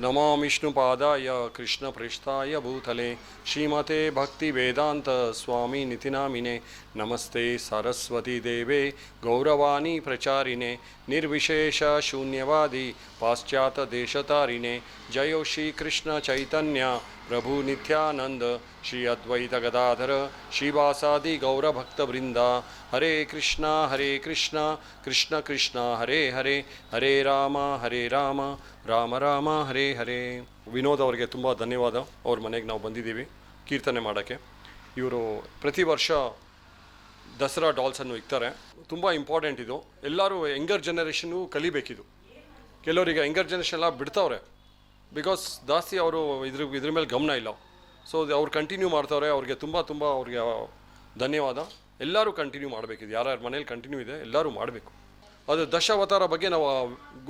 नमो विष्णुपादाय कृष्णपृष्ठाय भूतले श्रीमते भक्तिवेदान्त स्वामी नितिनामिने। नमस्ते सरस्वतीदेवे गौरवाणी प्रचारिणे निर्विशेषशून्यवादी पाश्चात्यदेशतारिणे जयो श्रीकृष्णचैतन्य प्रभुनित्यानन्द ಶ್ರೀ ಅದ್ವೈತ ಗದಾಧರ ಶ್ರೀವಾಸಾದಿ ಗೌರಭಕ್ತವೃಂದ. ಹರೇ ಕೃಷ್ಣ ಹರೇ ಕೃಷ್ಣ ಕೃಷ್ಣ ಕೃಷ್ಣ, ಹರೇ ಹರೇ ಹರೇ ರಾಮ ಹರೇ ರಾಮ ರಾಮ ರಾಮ, ಹರೇ ಹರೇ. ವಿನೋದ್ ಅವರಿಗೆ ತುಂಬ ಧನ್ಯವಾದ. ಅವ್ರ ಮನೆಗೆ ನಾವು ಬಂದಿದ್ದೀವಿ ಕೀರ್ತನೆ ಮಾಡೋಕ್ಕೆ. ಇವರು ಪ್ರತಿ ವರ್ಷ ದಸರಾ ಡಾಲ್ಸನ್ನು ಇಕ್ತಾರೆ. ತುಂಬ ಇಂಪಾರ್ಟೆಂಟ್ ಇದು. ಎಲ್ಲರೂ ಯಂಗರ್ ಜನರೇಷನ್ನು ಕಲಿಬೇಕಿದು. ಕೆಲವರಿಗೆ ಯಂಗರ್ ಜನರೇಷನ್ ಎಲ್ಲ ಬಿಡ್ತಾವ್ರೆ. ಬಿಕಾಸ್ ಜಾಸ್ತಿ ಅವರು ಇದ್ರ ಇದ್ರ ಮೇಲೆ ಗಮನ ಇಲ್ಲ. ಸೊ ಅವ್ರು ಕಂಟಿನ್ಯೂ ಮಾಡ್ತಾವ್ರೆ, ಅವ್ರಿಗೆ ತುಂಬ ತುಂಬ ಅವ್ರಿಗೆ ಧನ್ಯವಾದ. ಎಲ್ಲರೂ ಕಂಟಿನ್ಯೂ ಮಾಡಬೇಕಿದೆ. ಯಾರ್ಯಾರ ಮನೇಲಿ ಕಂಟಿನ್ಯೂ ಇದೆ, ಎಲ್ಲರೂ ಮಾಡಬೇಕು. ಅದು ದಶಾವತಾರ ಬಗ್ಗೆ ನಾವು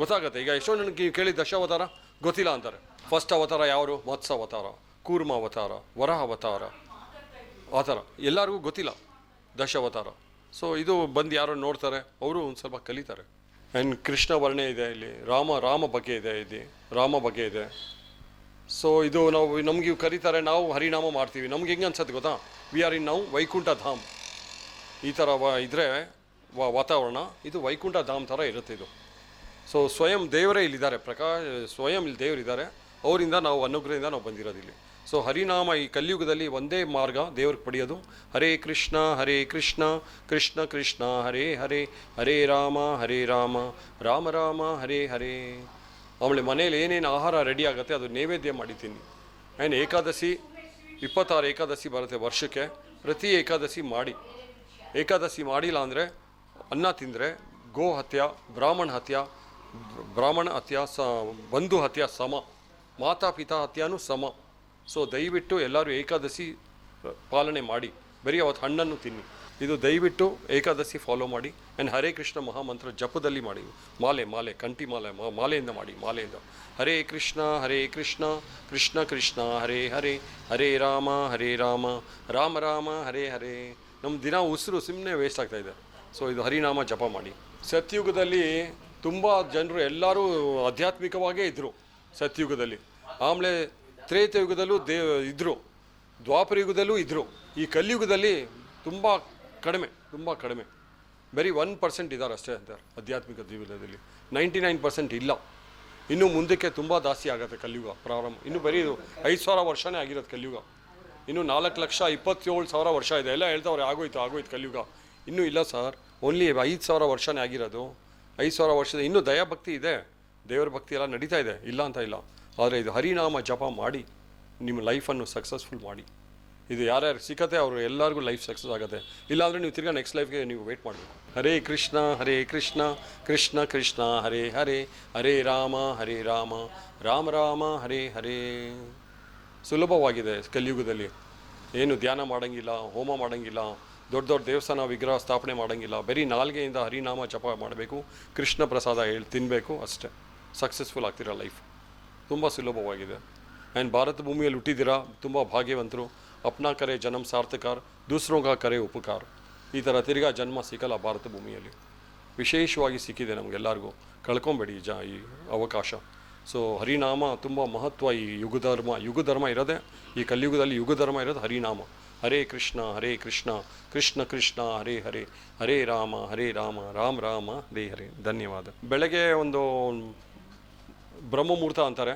ಗೊತ್ತಾಗುತ್ತೆ. ಈಗ ಎಷ್ಟೋ ನನಗೆ ಕೇಳಿ ದಶಾವತಾರ ಗೊತ್ತಿಲ್ಲ ಅಂತಾರೆ. ಫಸ್ಟ್ ಅವತಾರ ಯಾರು ಮತ್ಸ ಅವತಾರ, ಕೂರ್ಮ ಅವತಾರ ವರಹ ಅವತಾರ. ಆ ಥರ. ಎಲ್ಲರಿಗೂ ಗೊತ್ತಿಲ್ಲ ದಶಾವತಾರ ಸೊ ಇದು ಬಂದು ಯಾರೋ ನೋಡ್ತಾರೆ, ಅವರು ಒಂದು ಸ್ವಲ್ಪ ಕಲಿತಾರೆ. ಆ್ಯಂಡ್ ಕೃಷ್ಣ ವರ್ಣೆ ಇದೆ ಇಲ್ಲಿ. ರಾಮ ರಾಮ ಬಗ್ಗೆ ಇದೆ ಇಲ್ಲಿ. ರಾಮ ಬಗ್ಗೆ ಇದೆ. ಸೊ ಇದು ನಾವು, ನಮಗೆ ಕರೀತಾರೆ, ನಾವು ಹರಿನಾಮ ಮಾಡ್ತೀವಿ. ನಮ್ಗೆ ಹೆಂಗೆ ಅನ್ಸತ್ತೆ ಗೊತ್ತಾ? ವಿ ಆರ್ ಇನ್ ನಾವು ವೈಕುಂಠ ಧಾಮ್ ಈ ಥರ ವ, ಇದ್ರೆ ವ, ವಾತಾವರಣ, ಇದು ವೈಕುಂಠ ಧಾಮ್ ಥರ ಇರುತ್ತೆ ಇದು. ಸೊ ಸ್ವಯಂ ದೇವರೇ ಇಲ್ಲಿದ್ದಾರೆ. ಪ್ರಕಾಶ್ ಸ್ವಯಂ ಇಲ್ಲಿ ದೇವರಿದ್ದಾರೆ ಅವರಿಂದ ನಾವು ಅನುಗ್ರಹದಿಂದ ನಾವು ಬಂದಿರೋದು ಸೊ ಹರಿನಾಮ ಈ ಕಲಿಯುಗದಲ್ಲಿ ಒಂದೇ ಮಾರ್ಗ ದೇವ್ರಿಗೆ ಪಡೆಯೋದು. ಹರೇ ಕೃಷ್ಣ ಹರೇ ಕೃಷ್ಣ ಕೃಷ್ಣ ಕೃಷ್ಣ, ಹರೇ ಹರೇ ಹರೇ ರಾಮ ಹರೇ ರಾಮ ರಾಮ ರಾಮ, ಹರೇ ಹರೇ. ಆಮೇಲೆ ಮನೇಲಿ ಏನೇನು ಆಹಾರ ರೆಡಿ ಆಗುತ್ತೆ ಅದು ನೈವೇದ್ಯ ಮಾಡಿದ್ದೀನಿ. ಆ್ಯಂಡ್ ಏಕಾದಶಿ, ಇಪ್ಪತ್ತಾರು ಏಕಾದಶಿ ಬರುತ್ತೆ ವರ್ಷಕ್ಕೆ. ಪ್ರತಿ ಏಕಾದಶಿ ಮಾಡಿ. ಏಕಾದಶಿ ಮಾಡಿಲ್ಲ ಅಂದರೆ ಅನ್ನ ತಿಂದರೆ ಗೋ ಹತ್ಯ, ಬ್ರಾಹ್ಮಣ ಹತ್ಯ ಬ್ರಾಹ್ಮಣ ಹತ್ಯ, ಸ, ಬಂಧು ಹತ್ಯ ಸಮ. ಮಾತಾ ಪಿತಾ ಹತ್ಯನೂ ಸಮ. ಸೊ ದಯವಿಟ್ಟು ಎಲ್ಲರೂ ಏಕಾದಶಿ ಪಾಲನೆ ಮಾಡಿ. ಬರೀ ಅವತ್ತು ಹಣ್ಣನ್ನು ತಿನ್ನಿ. ಇದು ದಯವಿಟ್ಟು ಏಕಾದಶಿ ಫಾಲೋ ಮಾಡಿ ಆ್ಯಂಡ್ ಹರೇ ಕೃಷ್ಣ ಮಹಾಮಂತ್ರ ಜಪದಲ್ಲಿ ಮಾಡಿ. ಮಾಲೆ ಮಾಲೆ, ಕಂಠಿ ಮಾಲೆ ಮಾಲೆಯಿಂದ ಮಾಡಿ, ಮಾಲೆಯಿಂದ. ಹರೇ ಕೃಷ್ಣ ಹರೇ ಕೃಷ್ಣ ಕೃಷ್ಣ ಕೃಷ್ಣ, ಹರೇ ಹರೇ ಹರೇ ರಾಮ ಹರೇ ರಾಮ ರಾಮ ರಾಮ, ಹರೇ ಹರೇ. ನಮ್ಮ ದಿನ ಉಸಿರು ಸುಮ್ಮನೆ ವೇಸ್ಟ್ ಆಗ್ತಾ ಇದೆ. ಸೊ ಇದು ಹರಿನಾಮ ಜಪ ಮಾಡಿ. ಸತ್ಯುಗದಲ್ಲಿ ತುಂಬ ಜನರು ಎಲ್ಲರೂ ಆಧ್ಯಾತ್ಮಿಕವಾಗೇ ಇದ್ದರು ಸತ್ಯುಗದಲ್ಲಿ. ಆಮೇಲೆ ತ್ರೇತಯುಗದಲ್ಲೂ ದೇ ಇದ್ದರು ದ್ವಾಪರ ಯುಗದಲ್ಲೂ ಇದ್ದರು ಈ ಕಲಿಯುಗದಲ್ಲಿ ತುಂಬ ಕಡಿಮೆ, ತುಂಬ ಕಡಿಮೆ. ಬರೀ ಒನ್ ಪರ್ಸೆಂಟ್ ಇದ್ದಾರೆ ಅಷ್ಟೇ ಅಂತಾರೆ ಆಧ್ಯಾತ್ಮಿಕ ಜೀವನದಲ್ಲಿ. ನೈಂಟಿ ನೈನ್ ಪರ್ಸೆಂಟ್ ಇಲ್ಲ. ಇನ್ನು ಮುಂದಕ್ಕೆ ತುಂಬ ಜಾಸ್ತಿ ಆಗುತ್ತೆ ಕಲಿಯುಗ, ಪ್ರಾರಂಭ. ಇನ್ನು ಬರೀ ಇದು ಐದು ಸಾವಿರ ವರ್ಷನೇ ಆಗಿರೋದು ಕಲಿಯುಗ. ಇನ್ನು ನಾಲ್ಕು ಲಕ್ಷ ಇಪ್ಪತ್ತೇಳು ಸಾವಿರ ವರ್ಷ ಇದೆ. ಎಲ್ಲ ಹೇಳ್ತಾವ್ರೆ, ಆಗೋಯ್ತು ಆಗೋಯ್ತು ಕಲಿಯುಗ. ಇನ್ನೂ ಇಲ್ಲ ಸರ್. ಓನ್ಲಿ ಐದು ಸಾವಿರ ವರ್ಷನೇ ಆಗಿರೋದು. ಐದು ಸಾವಿರ ವರ್ಷದ, ಇನ್ನೂ ದಯಾಭಕ್ತಿ ಇದೆ. ದೇವರ ಭಕ್ತಿ ಎಲ್ಲ ನಡೀತಾ ಇದೆ. ಇಲ್ಲ ಅಂತ ಇಲ್ಲ. ಆದರೆ ಇದು ಹರಿನಾಮ ಜಪ ಮಾಡಿ, ನಿಮ್ಮ ಲೈಫನ್ನು ಸಕ್ಸಸ್ಫುಲ್ ಮಾಡಿ. ಇದು ಯಾರ್ಯಾರು ಸಿಕ್ಕತ್ತೆ ಅವರು ಎಲ್ಲರಿಗೂ ಲೈಫ್ ಸಕ್ಸಸ್ ಆಗುತ್ತೆ. ಇಲ್ಲಾಂದರೆ ನೀವು ತಿರ್ಗಾ ನೆಕ್ಸ್ಟ್ ಲೈಫ್ಗೆ ನೀವು ವೇಟ್ ಮಾಡಬೇಕು. ಹರೇ ಕೃಷ್ಣ ಹರೇ ಕೃಷ್ಣ ಕೃಷ್ಣ ಕೃಷ್ಣ, ಹರೇ ಹರೇ ಹರೇ ರಾಮ ಹರೇ ರಾಮ ರಾಮ ರಾಮ, ಹರೇ ಹರೇ. ಸುಲಭವಾಗಿದೆ ಕಲಿಯುಗದಲ್ಲಿ. ಏನು ಧ್ಯಾನ ಮಾಡೋಂಗಿಲ್ಲ, ಹೋಮ ಮಾಡೋಂಗಿಲ್ಲ, ದೊಡ್ಡ ದೊಡ್ಡ ದೇವಸ್ಥಾನ ವಿಗ್ರಹ ಸ್ಥಾಪನೆ ಮಾಡೋಂಗಿಲ್ಲ. ಬರೀ ನಾಲ್ಗೆಯಿಂದ ಹರಿನಾಮ ಜಪ ಮಾಡಬೇಕು, ಕೃಷ್ಣ ಪ್ರಸಾದ ಹೇಳಿ ತಿನ್ನಬೇಕು ಅಷ್ಟೇ. ಸಕ್ಸಸ್ಫುಲ್ ಆಗ್ತೀರಾ ಲೈಫ್ ತುಂಬ ಸುಲಭವಾಗಿದೆ. ಆ್ಯಂಡ್ ಭಾರತ ಭೂಮಿಯಲ್ಲಿ ಹುಟ್ಟಿದ್ದೀರಾ, ತುಂಬ ಭಾಗ್ಯವಂತರು. ಅಪ್ನಾ ಕರೆ ಜನ್ಮ ಸಾರ್ಥಕಾರ ದೂಸರೋಗ ಕರೆ ಉಪಕಾರ ಈ ಥರ ತಿರ್ಗಾ ಜನ್ಮ ಸಿಕ್ಕಲ್ಲ ಭಾರತ ಭೂಮಿಯಲ್ಲಿ. ವಿಶೇಷವಾಗಿ ಸಿಕ್ಕಿದೆ ನಮಗೆಲ್ಲರಿಗೂ ಕಳ್ಕೊಬೇಡಿ ಜ ಈ ಅವಕಾಶ. ಸೊ ಹರಿನಾಮ ತುಂಬ ಮಹತ್ವ ಈ ಯುಗಧರ್ಮ. ಯುಗಧರ್ಮ ಇರೋದೇ, ಈ ಕಲಿಯುಗದಲ್ಲಿ ಯುಗಧರ್ಮ ಇರೋದು ಹರಿನಾಮ. ಹರೇ ಕೃಷ್ಣ ಹರೇ ಕೃಷ್ಣ ಕೃಷ್ಣ ಕೃಷ್ಣ, ಹರೇ ಹರೇ ಹರೇ ರಾಮ ಹರೇ ರಾಮ ರಾಮ ರಾಮ, ಹರೇ ಹರೇ. ಧನ್ಯವಾದ. ಬೆಳಗ್ಗೆ ಒಂದು ಬ್ರಹ್ಮಮುಹೂರ್ತ ಅಂತಾರೆ.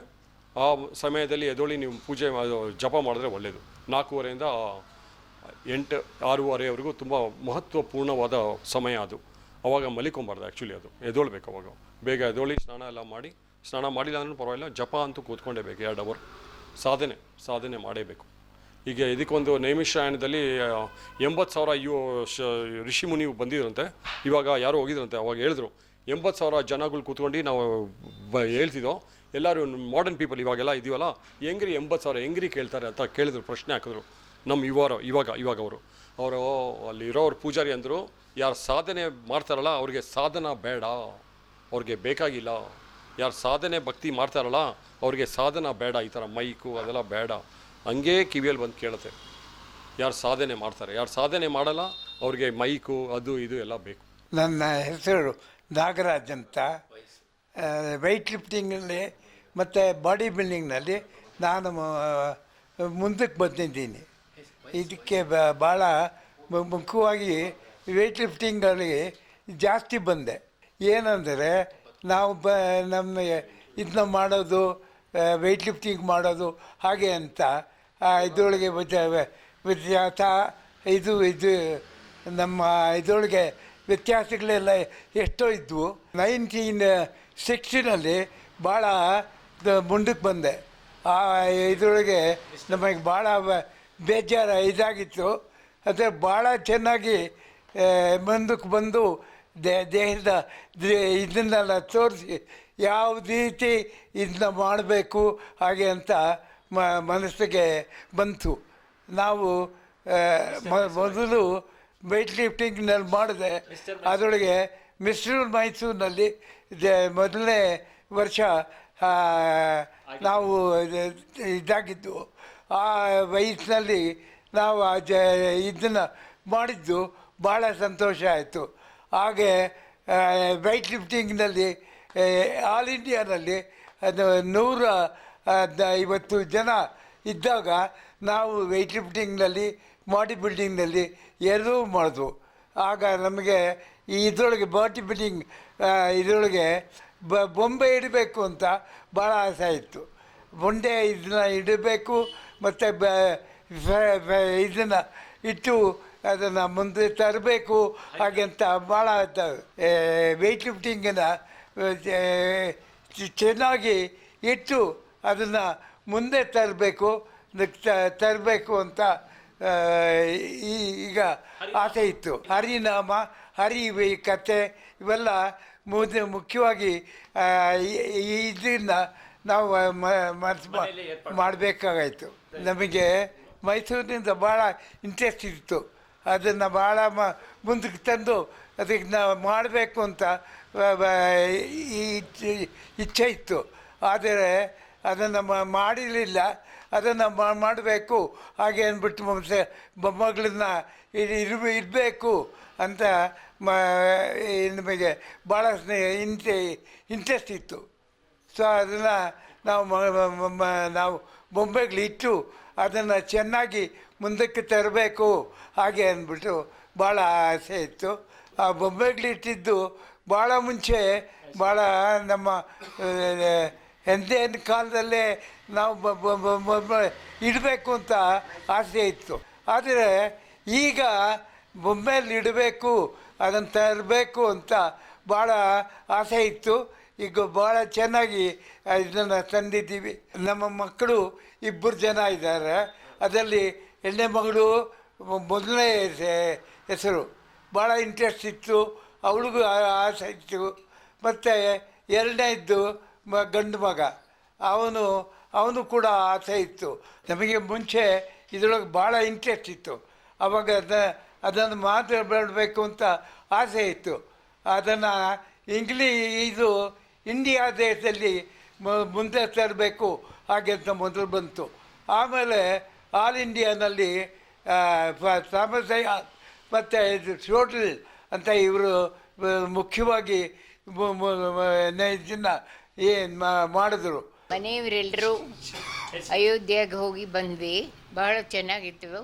ಆ ಸಮಯದಲ್ಲಿ ಎದೊಳಿ ನೀವು ಪೂಜೆ ಜಪ ಮಾಡಿದ್ರೆ ಒಳ್ಳೆಯದು ನಾಲ್ಕೂವರೆಯಿಂದ ಎಂಟು ಆರೂವರೆವರೆಗೂ ತುಂಬ ಮಹತ್ವಪೂರ್ಣವಾದ ಸಮಯ ಅದು. ಅವಾಗ ಮಲಿಕೊಂಬಾರ್ದು ಆ್ಯಕ್ಚುಲಿ ಅದು. ಎದೋಳ್ಬೇಕು ಅವಾಗ. ಬೇಗ ಎದೋಳಿ ಸ್ನಾನ ಎಲ್ಲ ಮಾಡಿ, ಸ್ನಾನ ಮಾಡಿಲ್ಲ ಅಂದ್ರೂ ಪರವಾಗಿಲ್ಲ, ಜಪ ಅಂತೂ ಕೂತ್ಕೊಂಡೇಬೇಕು ಎರಡು ಅವರ್ ಸಾಧನೆ ಸಾಧನೆ ಮಾಡೇಬೇಕು ಈಗ ಇದಕ್ಕೊಂದು ನೈಮಿಷಾಯಣದಲ್ಲಿ ಎಂಬತ್ತು ಸಾವಿರ ಯು ಶ, ಋಷಿ ಮುನಿ ಬಂದಿದ್ರಂತೆ. ಇವಾಗ ಯಾರೋ ಹೋಗಿದ್ರಂತೆ, ಅವಾಗ ಹೇಳಿದ್ರು. ಎಂಬತ್ತು ಸಾವಿರ ಜನಗಳು ಕೂತ್ಕೊಂಡು ನಾವು ಬ, ಹೇಳ್ತಿದ್ದೋ ಎಲ್ಲರೂ ಮಾಡರ್ನ್ ಪೀಪಲ್ ಇವಾಗೆಲ್ಲ ಇದೀವಲ್ಲ? ಹೆಂಗ್ರಿ ಎಂಬತ್ತು ಸಾವಿರ ಹೆಂಗ್ರಿ ಕೇಳ್ತಾರೆ ಅಂತ ಕೇಳಿದ್ರು, ಪ್ರಶ್ನೆ ಹಾಕಿದ್ರು. ನಮ್ಮ ಇವರು ಇವಾಗ ಇವಾಗ ಅವರು. ಅವರು ಅಲ್ಲಿ ಇರೋರು ಪೂಜಾರಿ ಅಂದರು, ಯಾರು ಸಾಧನೆ ಮಾಡ್ತಾರಲ್ಲ, ಅವ್ರಿಗೆ ಸಾಧನ ಬೇಡ. ಅವ್ರಿಗೆ ಬೇಕಾಗಿಲ್ಲ. ಯಾರು ಸಾಧನೆ ಭಕ್ತಿ ಮಾಡ್ತಾರಲ್ಲ, ಅವ್ರಿಗೆ ಸಾಧನ ಬೇಡ, ಈ ಥರ ಮೈಕು ಅದೆಲ್ಲ ಬೇಡ. ಹಂಗೇ ಕಿವಿಯಲ್ಲಿ ಬಂದು ಕೇಳುತ್ತೆ. ಯಾರು ಸಾಧನೆ ಮಾಡ್ತಾರೆ. ಯಾರು ಸಾಧನೆ ಮಾಡಲ್ಲ, ಅವ್ರಿಗೆ ಮೈಕು ಅದು ಇದು ಎಲ್ಲ ಬೇಕು. ನನ್ನ ಹೆಸರು ನಾಗರಾಜ್ ಅಂತ. ವೆಯ್ಟ್ ಲಿಫ್ಟಿಂಗಲ್ಲಿ ಮತ್ತು ಬಾಡಿ ಬಿಲ್ಡಿಂಗ್ನಲ್ಲಿ ನಾನು ಮುಂದಕ್ಕೆ ಬಂದಿದ್ದೀನಿ. ಇದಕ್ಕೆ ಭಾಳ ಮುಖ್ಯವಾಗಿ ವೆಯ್ಟ್ ಲಿಫ್ಟಿಂಗಲ್ಲಿ ಜಾಸ್ತಿ ಬಂದೆ. ಏನಂದರೆ ನಾವು ಬ, ನಮ್ಮ ಇದನ್ನ ಮಾಡೋದು ವೆಯ್ಟ್ ಲಿಫ್ಟಿಂಗ್ ಮಾಡೋದು ಹಾಗೆ ಅಂತ. ಇದರೊಳಗೆ ಇದ್ರೊಳಗೆ ವ್ಯತ್ಯ- ವ್ಯತ್ಯಾಸ ಇದು ಇದು, ನಮ್ಮ ಇದರೊಳಗೆ ವ್ಯತ್ಯಾಸಗಳೆಲ್ಲ ಎಷ್ಟೋ ಇದ್ವು. ನೈನ್ಟೀನ್ ಸಿಕ್ಸ್ಟಿನಲ್ಲಿ ಭಾಳ ಮುಂದಕ್ಕೆ ಬಂದೆ. ಆ ಇದರೊಳಗೆ ನಮಗೆ ಭಾಳ ಬೇಜಾರ ಇದಾಗಿತ್ತು. ಅದೇ ಭಾಳ ಚೆನ್ನಾಗಿ ಮುಂದಕ್ಕೆ ಬಂದು ದೇ ದೇಹದ ಇದನ್ನೆಲ್ಲ ತೋರಿಸಿ ಯಾವ ರೀತಿ ಇದನ್ನ ಮಾಡಬೇಕು ಹಾಗೆ ಅಂತ ಮ ಮನಸ್ಸಿಗೆ ಬಂತು. ನಾವು ಮೊದಲು ವೆಯ್ಟ್ ಲಿಫ್ಟಿಂಗ್ನಲ್ಲಿ ಮಾಡಿದೆ. ಅದರೊಳಗೆ ಮಿಸ್ಟರ್ ಮೈಸೂರಿನಲ್ಲಿ ಮೊದಲನೇ ವರ್ಷ ನಾವು ಇದು- ಇದಾಗಿದ್ದು. ಆ ವಯಸ್ಸಿನಲ್ಲಿ ನಾವು ಆ ಜ ಇದನ್ನು ಮಾಡಿದ್ದು ಭಾಳ ಸಂತೋಷ ಆಯಿತು. ಹಾಗೆ ವೆಯ್ಟ್ ಲಿಫ್ಟಿಂಗ್ನಲ್ಲಿ ಆಲ್ ಇಂಡಿಯಾನಲ್ಲಿ ಅದು ನೂರ ಇವತ್ತು ಐವತ್ತು ಜನ ಇದ್ದಾಗ ನಾವು ವೆಯ್ಟ್ ಲಿಫ್ಟಿಂಗ್ನಲ್ಲಿ ಬಾಡಿ ಬಿಲ್ಡಿಂಗ್ನಲ್ಲಿ ಎರಡೂ ಮಾಡಿದ್ವು. ಆಗ ನಮಗೆ ಈ ಇದರೊಳಗೆ ಬಾಟಿ ಬಿಲ್ಡಿಂಗ್ ಇದರೊಳಗೆ ಬ, ಬೊಂಬೆ ಇಡಬೇಕು ಅಂತ ಭಾಳ ಆಸೆ ಇತ್ತು. ಬೊಂಡೆ ಇದನ್ನ ಇಡಬೇಕು, ಮತ್ತು ಬ ಇದನ್ನು ಇಟ್ಟು ಅದನ್ನು ಮುಂದೆ ತರಬೇಕು ಹಾಗೆಂತ ಭಾಳ ವೆಯ್ಟ್ ಲಿಫ್ಟಿಂಗನ್ನು ಚೆನ್ನಾಗಿ ಇಟ್ಟು ಅದನ್ನು ಮುಂದೆ ತರಬೇಕು ತರಬೇಕು ಅಂತ ಈ- ಈಗ ಆಸೆ ಇತ್ತು. ಹರಿನಾಮ ಹರಿ ಈ ಕತೆ ಇವೆಲ್ಲ ಮುದ್ ಮುಖ್ಯವಾಗಿ ಇದನ್ನ ನಾವು ಮಾಡಬೇಕಾಗಾಯಿತು. ನಮಗೆ ಮೈಸೂರಿನಿಂದ ಭಾಳ ಇಂಟ್ರೆಸ್ಟ್ ಇತ್ತು. ಅದನ್ನು ಭಾಳ ಮ ಮುಂದಕ್ಕೆ ತಂದು ಅದಕ್ಕೆ ನಾವು ಮಾಡಬೇಕು ಅಂತ ಇಚ್ಛೆ ಇತ್ತು. ಆದರೆ ಅದನ್ನು ಮಾಡಿರಲಿಲ್ಲ. ಅದನ್ನು ಮಾಡಬೇಕು. ಹಾಗೆ ಅಂದ್ಬಿಟ್ಟು ಮೊಮ್ಮಗಳನ್ನ ಇರ್ ಇರಬೇಕು ಅಂತ ಮ ನಿಮಗೆ ಭಾಳ ಇಂಟೆ ಇಂಟ್ರೆಸ್ಟ್ ಇತ್ತು. ಸೊ ಅದನ್ನು ನಾವು ನಾವು ಬೊಂಬೆಗಳಿಟ್ಟು ಅದನ್ನು ಚೆನ್ನಾಗಿ ಮುಂದಕ್ಕೆ ತರಬೇಕು. ಹಾಗೆ ಅಂದ್ಬಿಟ್ಟು ಭಾಳ ಆಸೆ ಇತ್ತು. ಆ ಬೊಂಬೆಗಳಿಟ್ಟಿದ್ದು ಭಾಳ ಮುಂಚೆ ಭಾಳ ನಮ್ಮ ಹಿಂದಿನ ಕಾಲದಲ್ಲೇ ನಾವು ಇಡಬೇಕು ಅಂತ ಆಸೆ ಇತ್ತು. ಆದರೆ ಈಗ ಬೊಂಬೆಯಲ್ಲಿ ಇಡಬೇಕು, ಅದನ್ನು ತರಬೇಕು ಅಂತ ಭಾಳ ಆಸೆ ಇತ್ತು. ಈಗ ಭಾಳ ಚೆನ್ನಾಗಿ ಇದನ್ನು ತಂದಿದ್ದೀವಿ. ನಮ್ಮ ಮಕ್ಕಳು ಇಬ್ಬರು ಜನ ಇದ್ದಾರೆ. ಅದರಲ್ಲಿ ಎಣ್ಣೆ ಮಗಳು ಮೊದಲನೇ ಹೆಸರು. ಭಾಳ ಇಂಟ್ರೆಸ್ಟ್ ಇತ್ತು. ಅವಳಿಗೂ ಆಸೆ ಇತ್ತು. ಮತ್ತು ಎರಡನೇದ್ದು ಮ, ಗಂಡು ಮಗ. ಅವನು ಅವನು ಕೂಡ ಆಸೆ ಇತ್ತು. ನಮಗೆ ಮುಂಚೆ ಇದರೊಳಗೆ ಭಾಳ ಇಂಟ್ರೆಸ್ಟ್ ಇತ್ತು. ಅವಾಗ ಅದ, ಅದನ್ನು ಮಾತಾಡಬೇಕು ಅಂತ ಆಸೆ ಇತ್ತು. ಅದನ್ನು ಇಂಗ್ಲೀ, ಇದು ಇಂಡಿಯಾ ದೇಶದಲ್ಲಿ ಮುಂದೆ ತರಬೇಕು ಹಾಗೆ ಅಂತ ಮೊದಲು ಬಂತು. ಆಮೇಲೆ ಆಲ್ ಇಂಡಿಯಾನಲ್ಲಿ ಸಮಸ್ಯೆ ಮತ್ತು ಇದು ಶೋಟಲ್ ಅಂತ ಇವರು ಮುಖ್ಯವಾಗಿ ಇದನ್ನು ಏನು ಮಾಡಿದ್ರು? ಮನೆಯವರೆಲ್ಲರೂ ಅಯೋಧ್ಯೆಗೆ ಹೋಗಿ ಬಂದ್ವಿ. ಬಹಳ ಚೆನ್ನಾಗಿತ್ತು.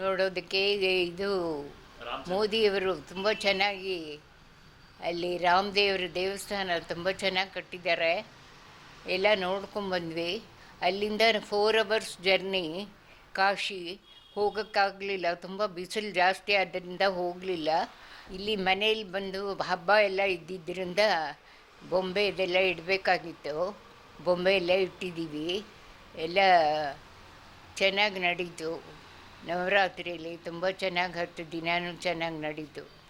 ನೋಡೋದಕ್ಕೆ ಇದು ಮೋದಿಯವರು ತುಂಬ ಚೆನ್ನಾಗಿ ಅಲ್ಲಿ ರಾಮದೇವ್ರ ದೇವಸ್ಥಾನ ತುಂಬ ಚೆನ್ನಾಗಿ ಕಟ್ಟಿದ್ದಾರೆ. ಎಲ್ಲ ನೋಡ್ಕೊಂಬಂದ್ವಿ ಅಲ್ಲಿಂದ ಫೋರ್ ಅವರ್ಸ್ ಜರ್ನಿ ಕಾಶಿ ಹೋಗೋಕ್ಕಾಗಲಿಲ್ಲ. ತುಂಬ ಬಿಸಿಲು ಜಾಸ್ತಿ ಆದ್ದರಿಂದ ಹೋಗಲಿಲ್ಲ. ಇಲ್ಲಿ ಮನೇಲಿ ಬಂದು ಹಬ್ಬ ಎಲ್ಲ ಇದ್ದಿದ್ದರಿಂದ ಬೊಂಬೆ ಇದೆಲ್ಲ ಇಡಬೇಕಾಗಿತ್ತು. ಬೊಂಬೆ ಎಲ್ಲ ಇಟ್ಟಿದ್ದೀವಿ. ಎಲ್ಲ ಚೆನ್ನಾಗಿ ನಡೀತು. ನವರಾತ್ರಿಯಲ್ಲಿ ತುಂಬ ಚೆನ್ನಾಗಿ ಹತ್ತು ದಿನಾನೂ ಚೆನ್ನಾಗಿ ನಡೀತು.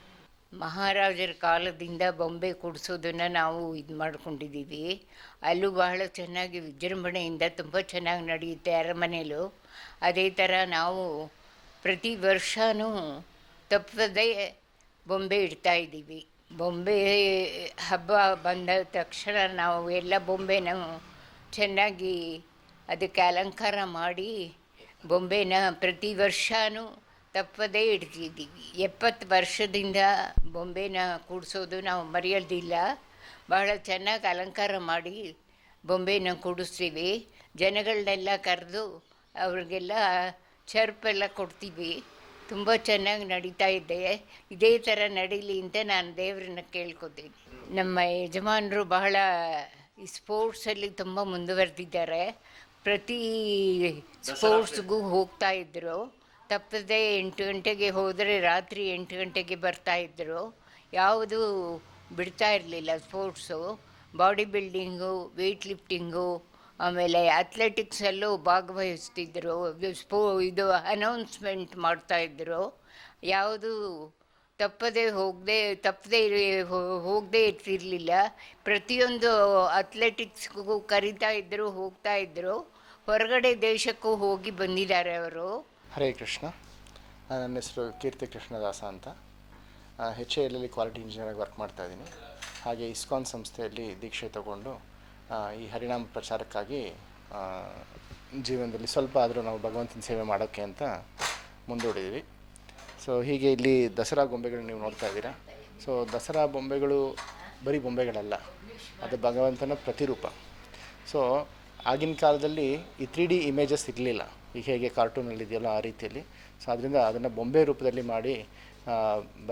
ಮಹಾರಾಜರ ಕಾಲದಿಂದ ಬೊಂಬೆ ಕೊಡಿಸೋದನ್ನು ನಾವು ಇದು ಮಾಡ್ಕೊಂಡಿದ್ದೀವಿ. ಅಲ್ಲೂ ಬಹಳ ಚೆನ್ನಾಗಿ ವಿಜೃಂಭಣೆಯಿಂದ ತುಂಬ ಚೆನ್ನಾಗಿ ನಡೆಯುತ್ತೆ ಅರಮನೆಯಲ್ಲೂ. ಅದೇ ಥರ ನಾವು ಪ್ರತಿ ವರ್ಷವೂ ತಪ್ಪದೇ ಬೊಂಬೆ ಇಡ್ತಾ ಇದ್ದೀವಿ. ಬೊಂಬೆ ಹಬ್ಬ ಬಂದ ತಕ್ಷಣ ನಾವು ಎಲ್ಲ ಬೊಂಬೆನ ಚೆನ್ನಾಗಿ ಅದಕ್ಕೆ ಅಲಂಕಾರ ಮಾಡಿ ಬೊಂಬೆನ ಪ್ರತಿ ವರ್ಷವೂ ತಪ್ಪದೇ ಇಡ್ತಿದ್ದೀವಿ. ಎಪ್ಪತ್ತು ವರ್ಷದಿಂದ ಬೊಂಬೆನ ಕೂಡಿಸೋದು ನಾವು ಮರೆಯೋದಿಲ್ಲ. ಬಹಳ ಚೆನ್ನಾಗಿ ಅಲಂಕಾರ ಮಾಡಿ ಬೊಂಬೆನ ಕೂಡಿಸ್ತೀವಿ. ಜನಗಳನ್ನೆಲ್ಲ ಕರೆದು ಅವ್ರಿಗೆಲ್ಲ ಚರ್ಪೆಲ್ಲ ಕೊಡ್ತೀವಿ. ತುಂಬ ಚೆನ್ನಾಗಿ ನಡೀತಾ ಇದ್ದೆ ಇದೇ ಥರ ನಡೀಲಿ ಅಂತ ನಾನು ದೇವರನ್ನ ಕೇಳ್ಕೊತೀನಿ. ನಮ್ಮ ಯಜಮಾನರು ಬಹಳ ಈ ಸ್ಪೋರ್ಟ್ಸಲ್ಲಿ ತುಂಬ ಮುಂದುವರೆದಿದ್ದಾರೆ. ಪ್ರತಿ ಸ್ಪೋರ್ಟ್ಸ್ಗೂ ಹೋಗ್ತಾ ಇದ್ದರು ತಪ್ಪದೆ ಎಂಟು ಗಂಟೆಗೆ ಹೋದರೆ ರಾತ್ರಿ ಎಂಟು ಗಂಟೆಗೆ ಬರ್ತಾ ಇದ್ದರು ಯಾವುದು ಬಿಡ್ತಾ ಇರಲಿಲ್ಲ sports body building weight lifting ಆಮೇಲೆ ಅಥ್ಲೆಟಿಕ್ಸಲ್ಲೂ ಭಾಗವಹಿಸ್ತಿದ್ದರು ಸ್ಪೋ, ಇದು ಅನೌನ್ಸ್ಮೆಂಟ್ ಮಾಡ್ತಾಯಿದ್ರು ಯಾವುದು ತಪ್ಪದೇ ಹೋಗದೆ ತಪ್ಪದೇ ಹೋಗದೆ ಇರ್ತಿರ್ಲಿಲ್ಲ. ಪ್ರತಿಯೊಂದು ಅಥ್ಲೆಟಿಕ್ಸ್ಗೂ ಕರಿತಾ ಇದ್ದರು ಹೋಗ್ತಾ ಇದ್ದರು ಹೊರಗಡೆ ದೇಶಕ್ಕೂ ಹೋಗಿ ಬಂದಿದ್ದಾರೆ ಅವರು. ಹರೇ ಕೃಷ್ಣ. ನನ್ನ ಹೆಸರು ಕೀರ್ತಿ ಕೃಷ್ಣದಾಸ ಅಂತ. ಹೆಚ್ ಎಲ್ ಕ್ವಾಲಿಟಿ ಇಂಜಿನಿಯರಾಗಿ ವರ್ಕ್ ಮಾಡ್ತಾ ಇದ್ದೀನಿ. ಹಾಗೆ ಇಸ್ಕಾನ್ ಸಂಸ್ಥೆಯಲ್ಲಿ ದೀಕ್ಷೆ ತಗೊಂಡು ಈ ಹರಿನಾಮ ಪ್ರಚಾರಕ್ಕಾಗಿ ಜೀವನದಲ್ಲಿ ಸ್ವಲ್ಪ ಆದರೂ ನಾವು ಭಗವಂತನ ಸೇವೆ ಮಾಡೋಕ್ಕೆ ಅಂತ ಮುಂದೂಡಿದ್ವಿ ಸೊ ಹೀಗೆ ಇಲ್ಲಿ ದಸರಾ ಗೊಂಬೆಗಳು ನೀವು ನೋಡ್ತಾ ಇದ್ದೀರಾ. ಸೊ ದಸರಾ ಬೊಂಬೆಗಳು ಬರೀ ಬೊಂಬೆಗಳಲ್ಲ, ಅದು ಭಗವಂತನ ಪ್ರತಿರೂಪ. ಸೊ ಆಗಿನ ಕಾಲದಲ್ಲಿ ಈ ತ್ರೀ ಡಿ ಇಮೇಜಸ್ ಇರಲಿಲ್ಲ. ಈಗ ಹೇಗೆ ಕಾರ್ಟೂನಲ್ಲಿ ಇದೆಯಲ್ಲ ಆ ರೀತಿಯಲ್ಲಿ. ಸೊ ಅದರಿಂದ ಅದನ್ನು ಬೊಂಬೆ ರೂಪದಲ್ಲಿ ಮಾಡಿ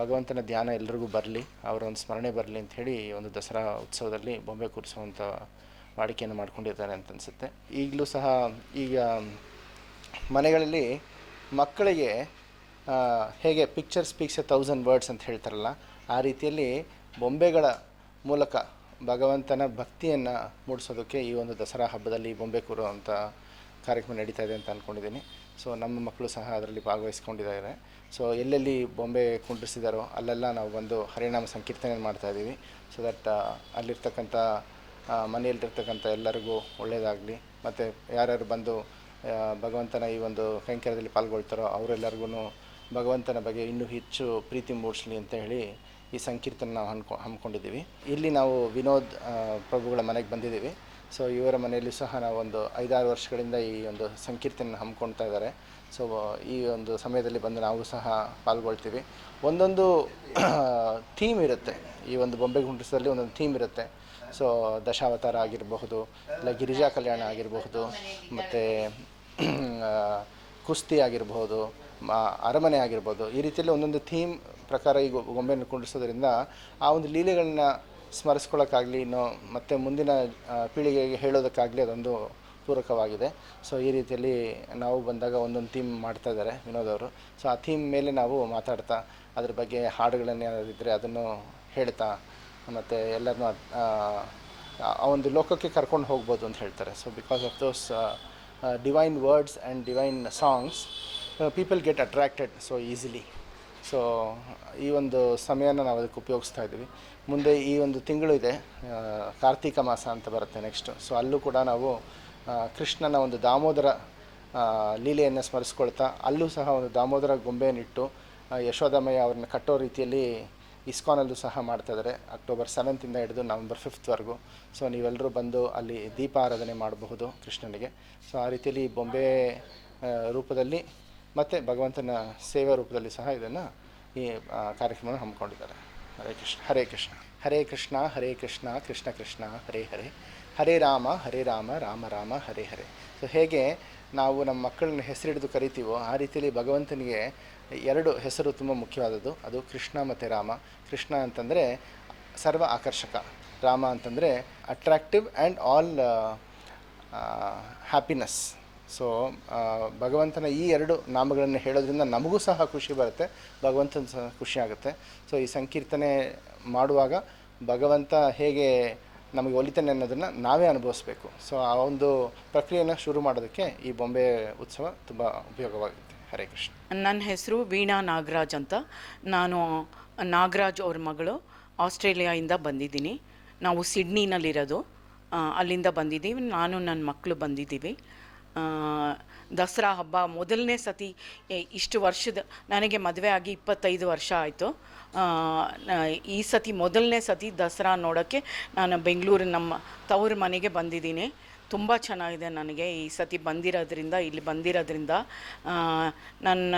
ಭಗವಂತನ ಧ್ಯಾನ ಎಲ್ರಿಗೂ ಬರಲಿ, ಅವರ ಒಂದು ಸ್ಮರಣೆ ಬರಲಿ ಅಂಥೇಳಿ ಈ ಒಂದು ದಸರಾ ಉತ್ಸವದಲ್ಲಿ ಬೊಂಬೆ ಕೂರಿಸುವಂಥ ವಾಡಿಕೆಯನ್ನು ಮಾಡ್ಕೊಂಡಿದ್ದಾರೆ ಅಂತ ಅನಿಸುತ್ತೆ. ಈಗಲೂ ಸಹ ಈಗ ಮನೆಗಳಲ್ಲಿ ಮಕ್ಕಳಿಗೆ ಹೇಗೆ picture speaks a thousand words ಅಂತ ಹೇಳ್ತಾರಲ್ಲ, ಆ ರೀತಿಯಲ್ಲಿ ಬೊಂಬೆಗಳ ಮೂಲಕ ಭಗವಂತನ ಭಕ್ತಿಯನ್ನು ಮೂಡಿಸೋದಕ್ಕೆ ಈ ಒಂದು ದಸರಾ ಹಬ್ಬದಲ್ಲಿ ಬೊಂಬೆ ಕೂರುವಂಥ ಕಾರ್ಯಕ್ರಮ ನಡೀತಾ ಇದೆ ಅಂತ ಅಂದ್ಕೊಂಡಿದ್ದೀನಿ ಸೊ ನಮ್ಮ ಮಕ್ಕಳು ಸಹ ಅದರಲ್ಲಿ ಭಾಗವಹಿಸ್ಕೊಂಡಿದ್ದಾರೆ. ಸೊ ಎಲ್ಲೆಲ್ಲಿ ಬೊಂಬೆ ಕುಂಡಿಸಿದಾರೋ ಅಲ್ಲೆಲ್ಲ ನಾವು ಬಂದು ಹರಿನಾಮ ಸಂಕೀರ್ತನೆ ಮಾಡ್ತಾ ಇದ್ದೀವಿ. ಸೊ ದಟ್ ಅಲ್ಲಿರ್ತಕ್ಕಂಥ ಮನೆಯಲ್ಲಿರ್ತಕ್ಕಂಥ ಎಲ್ಲರಿಗೂ ಒಳ್ಳೆಯದಾಗಲಿ ಮತ್ತು ಯಾರ್ಯಾರು ಬಂದು ಭಗವಂತನ ಈ ಒಂದು ಕೈಂಕರ್ಯದಲ್ಲಿ ಪಾಲ್ಗೊಳ್ತಾರೋ ಅವರೆಲ್ಲರಿಗೂ ಭಗವಂತನ ಬಗ್ಗೆ ಇನ್ನೂ ಹೆಚ್ಚು ಪ್ರೀತಿ ಮೂಡಿಸಲಿ ಅಂತ ಹೇಳಿ ಈ ಸಂಕೀರ್ತನ ನಾವು ಹಮ್ಕೊ ಹಮ್ಮಿಕೊಂಡಿದ್ದೀವಿ ಇಲ್ಲಿ ನಾವು ವಿನೋದ್ ಪ್ರಭುಗಳ ಮನೆಗೆ ಬಂದಿದ್ದೀವಿ. ಸೊ, ಇವರ ಮನೆಯಲ್ಲಿ ಸಹ ನಾವೊಂದು ಐದಾರು ವರ್ಷಗಳಿಂದ ಈ ಒಂದು ಸಂಕೀರ್ತನ ಹಮ್ಮಿಕೊಳ್ತಾ ಇದ್ದಾರೆ. ಸೊ, ಈ ಒಂದು ಸಮಯದಲ್ಲಿ ಬಂದು ನಾವು ಸಹ ಪಾಲ್ಗೊಳ್ತೀವಿ. ಒಂದೊಂದು ಥೀಮ್ ಇರುತ್ತೆ. ಈ ಒಂದು ಬೊಂಬೆ ಗುಂಡಿಸದಲ್ಲಿ ಒಂದೊಂದು ಥೀಮ್ ಇರುತ್ತೆ. ಸೊ ದಶಾವತಾರ ಆಗಿರಬಹುದು, ಇಲ್ಲ ಗಿರಿಜಾ ಕಲ್ಯಾಣ ಆಗಿರಬಹುದು, ಮತ್ತು ಕುಸ್ತಿ ಆಗಿರಬಹುದು ಅರಮನೆ ಆಗಿರ್ಬೋದು, ಈ ರೀತಿಯಲ್ಲಿ ಒಂದೊಂದು ಥೀಮ್ ಪ್ರಕಾರ ಈ ಗೊ- ಗೊಂಬೆಯನ್ನು ಕುಂಡಿಸೋದ್ರಿಂದ ಆ ಒಂದು ಲೀಲೆಗಳನ್ನ ಸ್ಮರಿಸ್ಕೊಳ್ಳೋಕ್ಕಾಗಲಿ, ಇನ್ನು ಮತ್ತು ಮುಂದಿನ ಪೀಳಿಗೆಗೆ ಹೇಳೋದಕ್ಕಾಗಲಿ ಅದೊಂದು ಪೂರಕವಾಗಿದೆ. ಸೊ ಈ ರೀತಿಯಲ್ಲಿ ನಾವು ಬಂದಾಗ ಒಂದೊಂದು ಥೀಮ್ ಮಾಡ್ತಾ ಇದ್ದಾರೆ ವಿನೋದ್ ಅವರು. ಸೊ ಆ ಥೀಮ್ ಮೇಲೆ ನಾವು ಮಾತಾಡ್ತಾ, ಅದ್ರ ಬಗ್ಗೆ ಹಾಡುಗಳನ್ನು ಯಾವ್ದಿದ್ದರೆ ಅದನ್ನು ಹೇಳ್ತಾ ಮತ್ತು ಎಲ್ಲರನ್ನೂ ಆ, ಒಂದು ಲೋಕಕ್ಕೆ ಕರ್ಕೊಂಡು ಹೋಗ್ಬೋದು ಅಂತ ಹೇಳ್ತಾರೆ. So because of those divine words and divine songs people get attracted so easily so ಈ ಒಂದು ಸಮಯನ ನಾವು ಅದಕ್ಕೆ ಉಪಯೋಗಿಸ್ತಾ ಇದ್ದೀವಿ. ಮುಂದೆ ಈ ಒಂದು ತಿಂಗಳು ಇದೆ ಕಾರ್ತಿಕ ಮಾಸ ಅಂತ ಬರುತ್ತೆ ನೆಕ್ಸ್ಟು ಸೊ ಅಲ್ಲೂ ಕೂಡ ನಾವು ಕೃಷ್ಣನ ಒಂದು ದಾಮೋದರ ಲೀಲೆಯನ್ನು ಸ್ಮರಿಸ್ಕೊಳ್ತಾ ಅಲ್ಲೂ ಸಹ ಒಂದು ದಾಮೋದರ ಗೊಂಬೆಯನ್ನಿಟ್ಟು ಯಶೋಧಮಯ್ಯ ಅವ್ರನ್ನ ಕಟ್ಟೋ ರೀತಿಯಲ್ಲಿ ಇಸ್ಕಾನಲ್ಲೂ ಸಹ ಮಾಡ್ತಾ ಇದ್ದಾರೆ ಅಕ್ಟೋಬರ್ ಸೆವೆಂತಿಂದ ಹಿಡಿದು ನವೆಂಬರ್ ಫಿಫ್ತ್ವರೆಗೂ ಸೊ ನೀವೆಲ್ಲರೂ ಬಂದು ಅಲ್ಲಿ ದೀಪ ಆರಾಧನೆ ಮಾಡಬಹುದು ಕೃಷ್ಣನಿಗೆ. ಸೊ ಆ ರೀತಿಯಲ್ಲಿ ಬೊಂಬೆ ರೂಪದಲ್ಲಿ ಮತ್ತು ಭಗವಂತನ ಸೇವಾ ರೂಪದಲ್ಲಿ ಸಹ ಇದನ್ನು ಈ ಕಾರ್ಯಕ್ರಮವನ್ನು ಹಮ್ಮಿಕೊಂಡಿದ್ದಾರೆ. ಹರೇ ಕೃಷ್ಣ ಹರೇ ಕೃಷ್ಣ ಹರೇ ಕೃಷ್ಣ ಹರೇ ಕೃಷ್ಣ ಕೃಷ್ಣ ಕೃಷ್ಣ, ಹರೇ ಹರೇ. ಹರೇ ರಾಮ ಹರೇ ರಾಮ ರಾಮ ರಾಮ, ಹರೇ ಹರೇ. ಸೊ ಹೇಗೆ ನಾವು ನಮ್ಮ ಮಕ್ಕಳನ್ನ ಹೆಸರಿಡಿದು ಕರಿತೀವೋ ಆ ರೀತಿಯಲ್ಲಿ ಭಗವಂತನಿಗೆ ಎರಡು ಹೆಸರು ತುಂಬ ಮುಖ್ಯವಾದದ್ದು. ಅದು ಕೃಷ್ಣ ಮತ್ತು ರಾಮ. ಕೃಷ್ಣ ಅಂತಂದರೆ ಸರ್ವ ಆಕರ್ಷಕ. ರಾಮ ಅಂತಂದರೆ attractive and all happiness so ಭಗವಂತನ ಈ ಎರಡು ನಾಮಗಳನ್ನು ಹೇಳೋದ್ರಿಂದ ನಮಗೂ ಸಹ ಖುಷಿ ಬರುತ್ತೆ, ಭಗವಂತನ ಸಹ ಖುಷಿ ಆಗುತ್ತೆ. ಸೊ ಈ ಸಂಕೀರ್ತನೆ ಮಾಡುವಾಗ ಭಗವಂತ ಹೇಗೆ ನಮಗೆ ಒಲಿತಾನೆ ಅನ್ನೋದನ್ನು ನಾವೇ ಅನುಭವಿಸ್ಬೇಕು. ಸೊ ಆ ಒಂದು ಪ್ರಕ್ರಿಯೆಯನ್ನು ಶುರು ಮಾಡೋದಕ್ಕೆ ಈ ಬೊಂಬೆ ಉತ್ಸವ ತುಂಬ ಉಪಯೋಗವಾಗುತ್ತೆ. ಹರೇ ಕೃಷ್ಣ. ನನ್ನ ಹೆಸರು ವೀಣಾ ನಾಗರಾಜ್ ಅಂತ. ನಾನು ನಾಗರಾಜ್ ಅವ್ರ ಮಗಳು ಆಸ್ಟ್ರೇಲಿಯಾಯಿಂದ ಬಂದಿದ್ದೀನಿ. ನಾವು ಸಿಡ್ನಿನಲ್ಲಿರೋದು. ಅಲ್ಲಿಂದ ಬಂದಿದ್ದೀವಿ. ನಾನು, ನನ್ನ ಮಕ್ಕಳು ಬಂದಿದ್ದೀವಿ. ದಸರಾ ಹಬ್ಬ ಮೊದಲನೇ ಸತಿ ಇಷ್ಟು ವರ್ಷದ, ನನಗೆ ಮದುವೆ ಆಗಿ ಇಪ್ಪತ್ತೈದು ವರ್ಷ ಆಯಿತು. ಈ ಸತಿ ಮೊದಲನೇ ಸತಿ ದಸರಾ ನೋಡೋಕ್ಕೆ ನಾನು ಬೆಂಗಳೂರು ನಮ್ಮ ತವರು ಮನೆಗೆ ಬಂದಿದ್ದೀನಿ. ತುಂಬ ಚೆನ್ನಾಗಿದೆ ನನಗೆ ಈ ಸತಿ ಬಂದಿರೋದ್ರಿಂದ, ಇಲ್ಲಿ ಬಂದಿರೋದ್ರಿಂದ. ನನ್ನ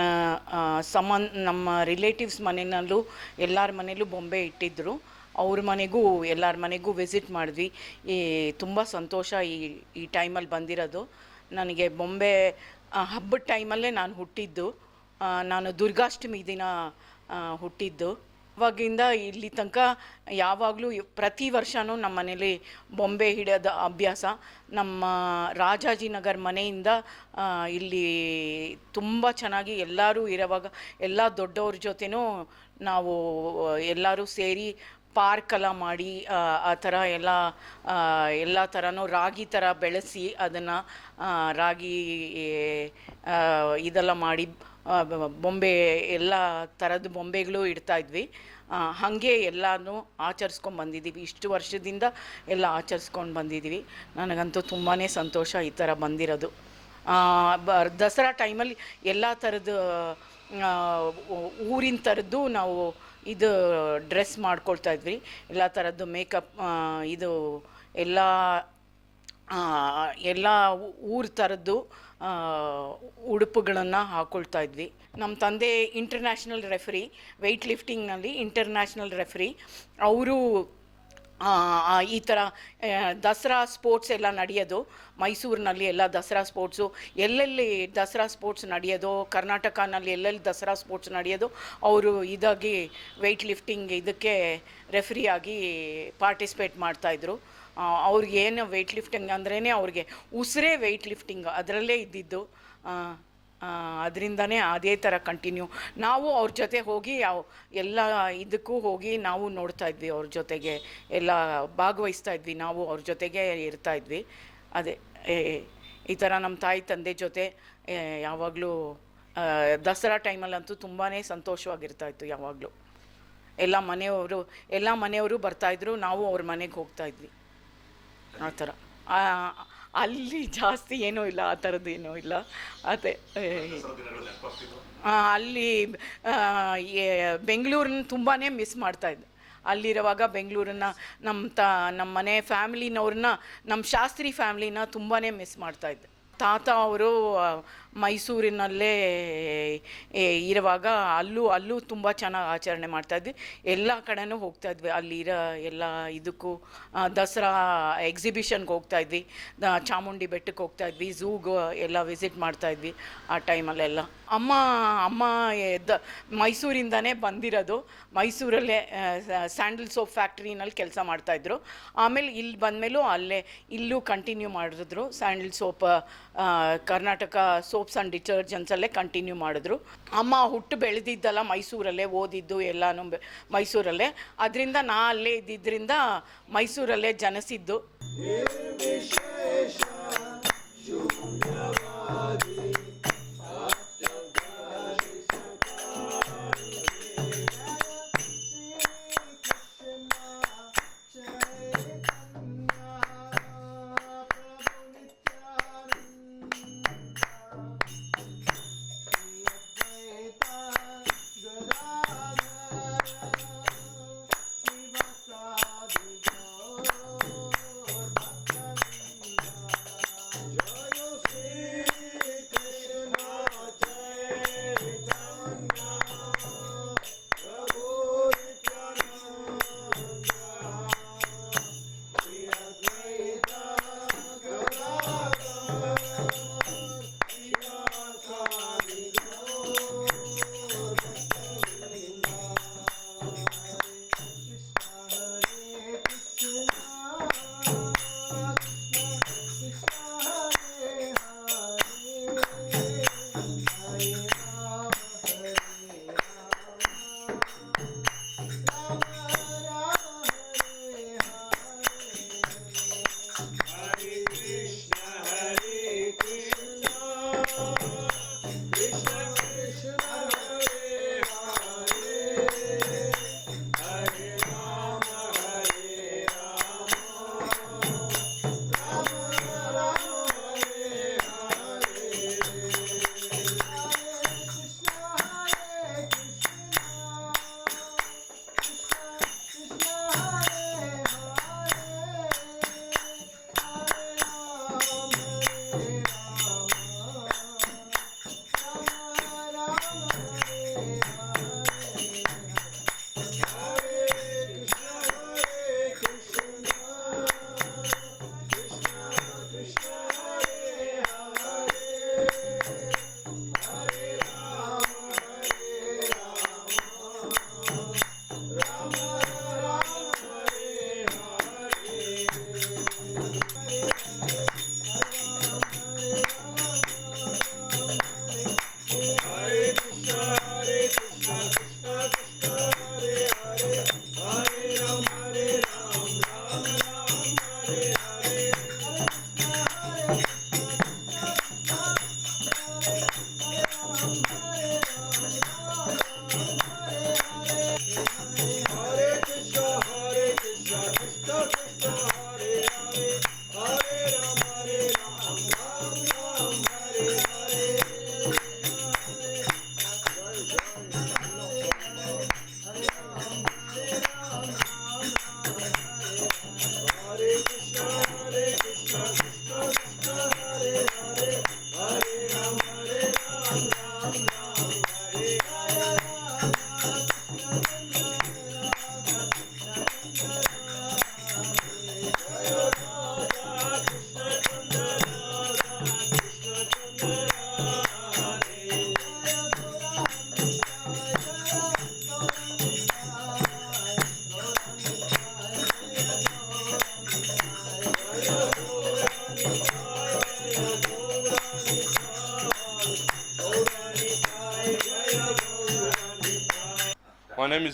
ಸಮನ್, ನಮ್ಮ ರಿಲೇಟಿವ್ಸ್ ಮನೆಯಲ್ಲೂ, ಎಲ್ಲರ ಮನೇಲೂ ಬೊಂಬೆ ಇಟ್ಟಿದ್ದರು ಅವ್ರ ಮನೆಗೂ, ಎಲ್ಲರ ಮನೆಗೂ ವಿಸಿಟ್ ಮಾಡಿದ್ವಿ. ಈ, ತುಂಬ ಸಂತೋಷ ಈ ಈ ಟೈಮಲ್ಲಿ ಬಂದಿರೋದು. ನನಗೆ ಬೊಂಬೆ ಹಬ್ಬದ ಟೈಮಲ್ಲೇ ನಾನು ಹುಟ್ಟಿದ್ದು. ನಾನು ದುರ್ಗಾಷ್ಟಮಿ ದಿನ ಹುಟ್ಟಿದ್ದು. ಅವಾಗಿಂದ ಇಲ್ಲಿ ತನಕ ಯಾವಾಗಲೂ ಪ್ರತಿ ವರ್ಷವೂ ನಮ್ಮ ಮನೇಲಿ ಬೊಂಬೆ ಹಿಡಿಯೋದು ಅಭ್ಯಾಸ. ನಮ್ಮ ರಾಜಾಜಿನಗರ್ ಮನೆಯಿಂದ ಇಲ್ಲಿ ತುಂಬ ಚೆನ್ನಾಗಿ ಎಲ್ಲರೂ ಇರೋವಾಗ, ಎಲ್ಲ ದೊಡ್ಡವ್ರ ಜೊತೆನೂ ನಾವು ಎಲ್ಲರೂ ಸೇರಿ ಪಾರ್ಕೆಲ್ಲ ಮಾಡಿ ಆ, ಥರ ಎಲ್ಲ ಎಲ್ಲ ಥರನೂ ರಾಗಿ ಥರ ಬೆಳೆಸಿ ಅದನ್ನು ರಾಗಿ ಇದೆಲ್ಲ ಮಾಡಿ ಬೊಂಬೆ ಎಲ್ಲ ಥರದ ಬೊಂಬೆಗಳು ಇಡ್ತಾ ಇದ್ವಿ. ಹಾಗೆ ಎಲ್ಲನೂ ಆಚರಿಸ್ಕೊಂಡು ಬಂದಿದ್ದೀವಿ. ಇಷ್ಟು ವರ್ಷದಿಂದ ಎಲ್ಲ ಆಚರಿಸ್ಕೊಂಡು ಬಂದಿದ್ದೀವಿ. ನನಗಂತೂ ತುಂಬಾ ಸಂತೋಷ ಈ ಥರ ಬಂದಿರೋದು. ಬ ದಸರಾ ಟೈಮಲ್ಲಿ ಎಲ್ಲ ಥರದ ಊರಿನ ಥರದ್ದು ನಾವು ಇದು ಡ್ರೆಸ್ ಮಾಡ್ಕೊಳ್ತಾ ಇದ್ವಿ. ಎಲ್ಲ ಥರದ್ದು ಮೇಕಪ್ ಇದು ಎಲ್ಲ ಎಲ್ಲ ಊರ ಥರದ್ದು ಉಡುಪುಗಳನ್ನು ಹಾಕೊಳ್ತಾ ಇದ್ವಿ. ನಮ್ಮ ತಂದೆ ಇಂಟರ್ನ್ಯಾಷನಲ್ ರೆಫ್ರಿ ವೆಯ್ಟ್ ಲಿಫ್ಟಿಂಗ್ನಲ್ಲಿ ಇಂಟರ್ನ್ಯಾಷನಲ್ ರೆಫ್ರಿ ಅವರು ಈ ಥರ ದಸರಾ ಸ್ಪೋರ್ಟ್ಸ್ ಎಲ್ಲ ನಡೆಯೋದು, ಮೈಸೂರಿನಲ್ಲಿ ಎಲ್ಲ ದಸರಾ ಸ್ಪೋರ್ಟ್ಸು ಎಲ್ಲೆಲ್ಲಿ ದಸರಾ ಸ್ಪೋರ್ಟ್ಸ್ ನಡೆಯೋದು, ಕರ್ನಾಟಕನಲ್ಲಿ ಎಲ್ಲೆಲ್ಲಿ ದಸರಾ ಸ್ಪೋರ್ಟ್ಸ್ ನಡೆಯೋದು, ಅವರು ಇದಾಗಿ ವೆಯ್ಟ್ ಲಿಫ್ಟಿಂಗ್ ಇದಕ್ಕೆ ರೆಫ್ರಿಯಾಗಿ ಪಾರ್ಟಿಸಿಪೇಟ್ ಮಾಡ್ತಾಯಿದ್ರು ಅವ್ರಿಗೆ ಏನು ವೆಯ್ಟ್ ಲಿಫ್ಟಿಂಗ್ ಅಂದ್ರೇ ಅವ್ರಿಗೆ ಉಸಿರೇ ವೆಯ್ಟ್ ಲಿಫ್ಟಿಂಗ್ ಅದರಲ್ಲೇ ಇದ್ದಿದ್ದು. ಅದರಿಂದನೇ ಅದೇ ಥರ ಕಂಟಿನ್ಯೂ ನಾವು ಅವ್ರ ಜೊತೆ ಹೋಗಿ ಯಾವ ಎಲ್ಲ ಇದಕ್ಕೂ ಹೋಗಿ ನಾವು ನೋಡ್ತಾ ಇದ್ವಿ ಅವ್ರ ಜೊತೆಗೆ. ಎಲ್ಲ ಭಾಗವಹಿಸ್ತಾ ಇದ್ವಿ ನಾವು ಅವ್ರ ಜೊತೆಗೆ ಇರ್ತಾ ಇದ್ವಿ. ಅದೇ ಈ ಥರ ನಮ್ಮ ತಾಯಿ ತಂದೆ ಜೊತೆ ಯಾವಾಗಲೂ ದಸರಾ ಟೈಮಲ್ಲಂತೂ ತುಂಬಾ ಸಂತೋಷವಾಗಿರ್ತಾ ಇತ್ತು ಯಾವಾಗಲೂ. ಎಲ್ಲ ಮನೆಯವರು ಎಲ್ಲ ಮನೆಯವರು ಬರ್ತಾಯಿದ್ರು ನಾವು ಅವ್ರ ಮನೆಗೆ ಹೋಗ್ತಾ ಇದ್ವಿ. ಆ ಥರ ಅಲ್ಲಿ ಜಾಸ್ತಿ ಏನೂ ಇಲ್ಲ, ಆ ಥರದ್ದು ಏನೂ ಇಲ್ಲ. ಅದೇ ಅಲ್ಲಿ ಬೆಂಗಳೂರನ್ನ ತುಂಬಾ ಮಿಸ್ ಮಾಡ್ತಾಯಿದ್ದೆ ಅಲ್ಲಿರುವಾಗ ಬೆಂಗಳೂರನ್ನ ನಮ್ಮ ತ ನಮ್ಮ ಮನೆ ಫ್ಯಾಮಿಲಿನವ್ರನ್ನ ನಮ್ಮ ಶಾಸ್ತ್ರಿ ಫ್ಯಾಮಿಲಿನ ತುಂಬಾ ಮಿಸ್ ಮಾಡ್ತಾಯಿದ್ದೆ ತಾತ ಅವರು ಮೈಸೂರಿನಲ್ಲೇ ಇರುವಾಗ ಅಲ್ಲೂ ಅಲ್ಲೂ ತುಂಬ ಚೆನ್ನಾಗಿ ಆಚರಣೆ ಮಾಡ್ತಾಯಿದ್ವಿ ಎಲ್ಲ ಕಡೆನೂ ಹೋಗ್ತಾ ಇದ್ವಿ. ಅಲ್ಲಿರೋ ಎಲ್ಲ ಇದಕ್ಕೂ ದಸರಾ ಎಕ್ಸಿಬಿಷನ್ಗೆ ಹೋಗ್ತಾ ಇದ್ವಿ. ದ- ಚಾಮುಂಡಿ ಬೆಟ್ಟಕ್ಕೆ ಹೋಗ್ತಾ ಇದ್ವಿ. ಝೂಗೆ ಎಲ್ಲ ವಿಸಿಟ್ ಮಾಡ್ತಾ ಇದ್ವಿ ಆ ಟೈಮಲ್ಲೆಲ್ಲ ಅಮ್ಮ ಅಮ್ಮ ದ ಮೈಸೂರಿಂದನೇ ಬಂದಿರೋದು. ಮೈಸೂರಲ್ಲೇ ಸ್ಯಾಂಡಲ್ ಸೋಪ್ ಫ್ಯಾಕ್ಟ್ರಿನಲ್ಲಿ ಕೆಲಸ ಮಾಡ್ತಾಯಿದ್ರು ಆಮೇಲೆ ಇಲ್ಲಿ ಬಂದಮೇಲೂ ಅಲ್ಲೇ, ಇಲ್ಲೂ ಕಂಟಿನ್ಯೂ ಮಾಡಿದ್ರು sandal soap Karnataka soaps and ಡಿಟರ್ಜೆಂಟ್ಸಲ್ಲೇ continue ಮಾಡಿದ್ರು. ಅಮ್ಮ ಹುಟ್ಟು ಬೆಳೆದಿದ್ದಲ್ಲ ಮೈಸೂರಲ್ಲೇ ಓದಿದ್ದು ಎಲ್ಲನೂ ಮೈಸೂರಲ್ಲೇ. ಅದರಿಂದ ನಾ ಅಲ್ಲೇ ಇದ್ದಿದ್ದರಿಂದ ಮೈಸೂರಲ್ಲೇ ಜನಿಸಿದ್ದು.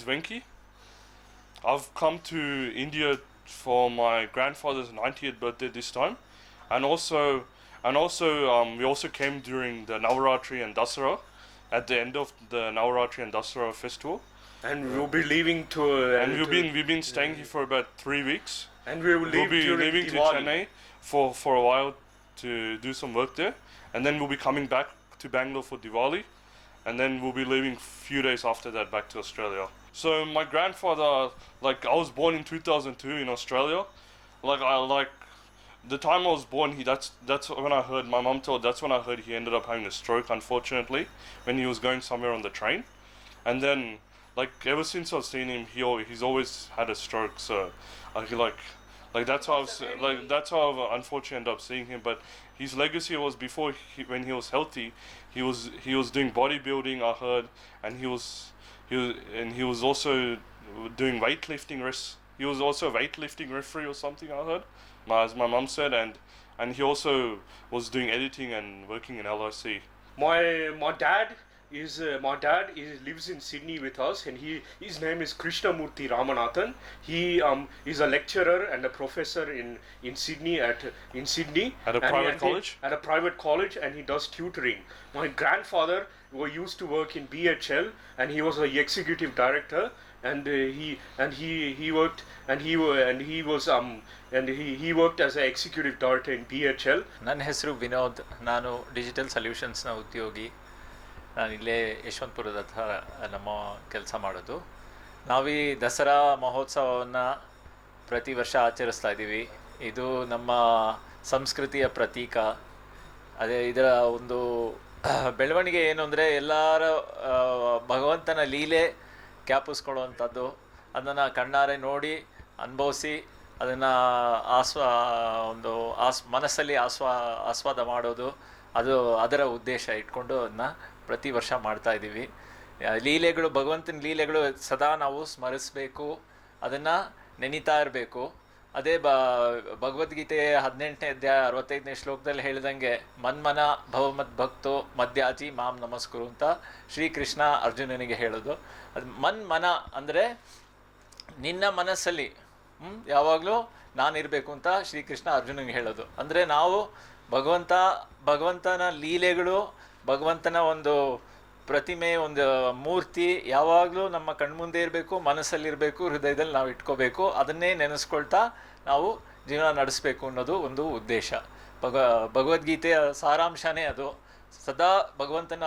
Venki. I've come to India for my grandfather's 90th birthday this time, and also, and also, um, we also came during the Navaratri and Dasara, at the end of the Navaratri and Dasara festival. And we'll be leaving to. Uh, And we've been we've been staying here for about three weeks. And we will We'll be leaving to Diwali. Chennai for for a while to do some work there, and then we'll be coming back to Bangalore for Diwali, and then we'll be leaving a few days after that back to Australia. So my grandfather, like I was born in 2002 in Australia, like I like the time I was born. He that's that's when I heard my mom told. That's when I heard he ended up having a stroke. Unfortunately, when he was going somewhere on the train, and then like ever since I've seen him, he al- he's always had a stroke. So I feel like like that's how I've, like that's how I've uh, unfortunately ended up seeing him. But his legacy was before he, when he was healthy, he was he was doing bodybuilding. I heard, and he was he was and he was also doing weightlifting. Res- he was also a weightlifting referee or something. I heard, my, as my mum said, and and he also was doing editing and working in LIC. My my dad is uh, my dad is lives in Sydney with us, and he his name is Krishnamurti Ramanathan. He um is a lecturer and a professor in in Sydney at in Sydney At a he- private he- college? at a private college, and he does tutoring. My grandfather were used to work in BHL, and he was a executive director. And uh, he and he he worked and he and he was um and he, he worked as an executive director in BHL ನನ್ನ ಹೆಸರು ವಿನೋದ್ ನಾನು digital ಸೊಲ್ಯೂಷನ್ಸ್ನ ಉದ್ಯೋಗಿ ನಾನು ಇಲ್ಲೇ ಯಶವಂತಪುರದ ಹತ್ರ ನಮ್ಮ ಕೆಲಸ ಮಾಡೋದು ನಾವು ಈ ದಸರಾ ಮಹೋತ್ಸವವನ್ನು ಪ್ರತಿ ವರ್ಷ ಆಚರಿಸ್ತಾ ಇದ್ದೀವಿ ಇದು ನಮ್ಮ ಸಂಸ್ಕೃತಿಯ ಪ್ರತೀಕ ಅದೇ ಇದರ ಒಂದು ಬೆಳವಣಿಗೆ ಏನು ಅಂದರೆ ಎಲ್ಲರ ಭಗವಂತನ ಲೀಲೆ ಕ್ಯಾಪಿಸ್ಕೊಳ್ಳುವಂಥದ್ದು ಅದನ್ನು ಕಣ್ಣಾರೆ ನೋಡಿ ಅನುಭವಿಸಿ, ಅದನ್ನು ಆಸ್ವ, ಒಂದು ಆಸ್, ಮನಸ್ಸಲ್ಲಿ ಆಸ್ವಾ, ಆಸ್ವಾದ ಮಾಡೋದು. ಅದು ಅದರ ಉದ್ದೇಶ ಇಟ್ಕೊಂಡು ಅದನ್ನ ಪ್ರತಿ ವರ್ಷ ಮಾಡ್ತಾ ಇದ್ದೀವಿ. ಲೀಲೆಗಳು, ಭಗವಂತನ ಲೀಲೆಗಳು ಸದಾ ನಾವು ಸ್ಮರಿಸಬೇಕು, ಅದನ್ನು ನೆನೀತಾ ಇರಬೇಕು. ಅದೇ ಬ, ಭಗವದ್ಗೀತೆ ಹದಿನೆಂಟನೇ ಅಧ್ಯಾಯ ಅರವತ್ತೈದನೇ ಶ್ಲೋಕದಲ್ಲಿ ಹೇಳಿದಂಗೆ, ಮನ್ಮನ ಭವಮದ್ ಭಕ್ತೋ ಮಧ್ಯಾಚಿ ಮಾಂ ನಮಸ್ಕರು ಅಂತ ಶ್ರೀಕೃಷ್ಣ ಅರ್ಜುನನಿಗೆ ಹೇಳೋದು. ಅದು ಮನ್ಮನ ಅಂದರೆ ನಿನ್ನ ಮನಸ್ಸಲ್ಲಿ ಯಾವಾಗಲೂ ನಾನಿರಬೇಕು ಅಂತ ಶ್ರೀಕೃಷ್ಣ ಅರ್ಜುನನಿಗೆ ಹೇಳೋದು. ಅಂದರೆ ನಾವು ಭಗವಂತ, ಭಗವಂತನ ಲೀಲೆಗಳು, ಭಗವಂತನ ಒಂದು ಪ್ರತಿಮೆ ಒಂದು ಮೂರ್ತಿ ಯಾವಾಗಲೂ ನಮ್ಮ ಕಣ್ಮುಂದೆ ಇರಬೇಕು, ಮನಸ್ಸಲ್ಲಿರಬೇಕು, ಹೃದಯದಲ್ಲಿ ನಾವು ಇಟ್ಕೋಬೇಕು. ಅದನ್ನೇ ನೆನೆಸ್ಕೊಳ್ತಾ ನಾವು ಜೀವನ ನಡೆಸಬೇಕು ಅನ್ನೋದು ಒಂದು ಉದ್ದೇಶ. ಭಗ, ಭಗವದ್ಗೀತೆಯ ಸಾರಾಂಶನೇ ಅದು. ಸದಾ ಭಗವಂತನ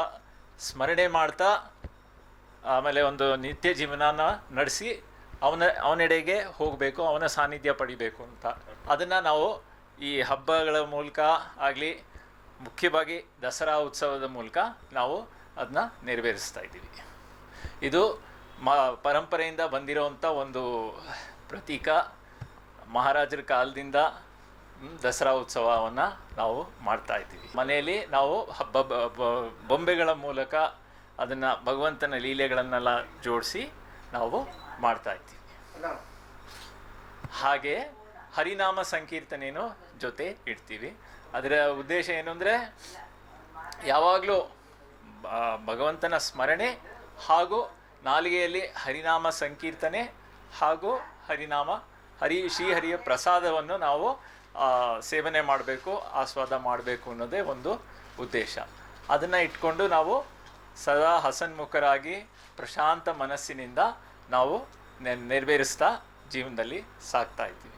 ಸ್ಮರಣೆ ಮಾಡ್ತಾ, ಆಮೇಲೆ ಒಂದು ನಿತ್ಯ ಜೀವನನ ನಡೆಸಿ ಅವನ, ಅವನೆಡೆಗೆ ಹೋಗಬೇಕು, ಅವನ ಸಾನ್ನಿಧ್ಯ ಪಡಿಬೇಕು ಅಂತ. ಅದನ್ನು ನಾವು ಈ ಹಬ್ಬಗಳ ಮೂಲಕ ಆಗಲಿ, ಮುಖ್ಯವಾಗಿ ದಸರಾ ಉತ್ಸವದ ಮೂಲಕ ನಾವು ಅದನ್ನ ನೆರವೇರಿಸ್ತಾ ಇದ್ದೀವಿ. ಇದು ಮ, ಪರಂಪರೆಯಿಂದ ಬಂದಿರೋವಂಥ ಒಂದು ಪ್ರತೀಕ ಮಹಾರಾಜರ ಕಾಲದಿಂದ ದಸರಾ ಉತ್ಸವವನ್ನು ನಾವು ಮಾಡ್ತಾ ಇದ್ದೀವಿ. ಮನೆಯಲ್ಲಿ ನಾವು ಹಬ್ಬ ಬೊಂಬೆಗಳ ಮೂಲಕ ಅದನ್ನು ಭಗವಂತನ ಲೀಲೆಗಳನ್ನೆಲ್ಲ ಜೋಡಿಸಿ ನಾವು ಮಾಡ್ತಾ ಇದ್ದೀವಿ. ಹಾಗೆ ಹರಿನಾಮ ಸಂಕೀರ್ತನೇನು ಜೊತೆ ಇಡ್ತೀವಿ. ಅದರ ಉದ್ದೇಶ ಏನು ಅಂದರೆ, ಯಾವಾಗಲೂ ಭಗವಂತನ ಸ್ಮರಣೆ ಹಾಗೂ ನಾಲಿಗೆಯಲ್ಲಿ ಹರಿನಾಮ ಸಂಕೀರ್ತನೆ ಹಾಗೂ ಹರಿನಾಮ, ಹರಿ ಶ್ರೀಹರಿಯ ಪ್ರಸಾದವನ್ನು ನಾವು ಸೇವನೆ ಮಾಡಬೇಕು, ಆಸ್ವಾದ ಮಾಡಬೇಕು ಅನ್ನೋದೇ ಒಂದು ಉದ್ದೇಶ. ಅದನ್ನು ಇಟ್ಕೊಂಡು ನಾವು ಸದಾ ಹಸನ್ಮುಖರಾಗಿ ಪ್ರಶಾಂತ ಮನಸ್ಸಿನಿಂದ ನಾವು ನೆರವೇರಿಸ್ತಾ ಜೀವನದಲ್ಲಿ ಸಾಕ್ತಾ ಇದ್ದೀವಿ.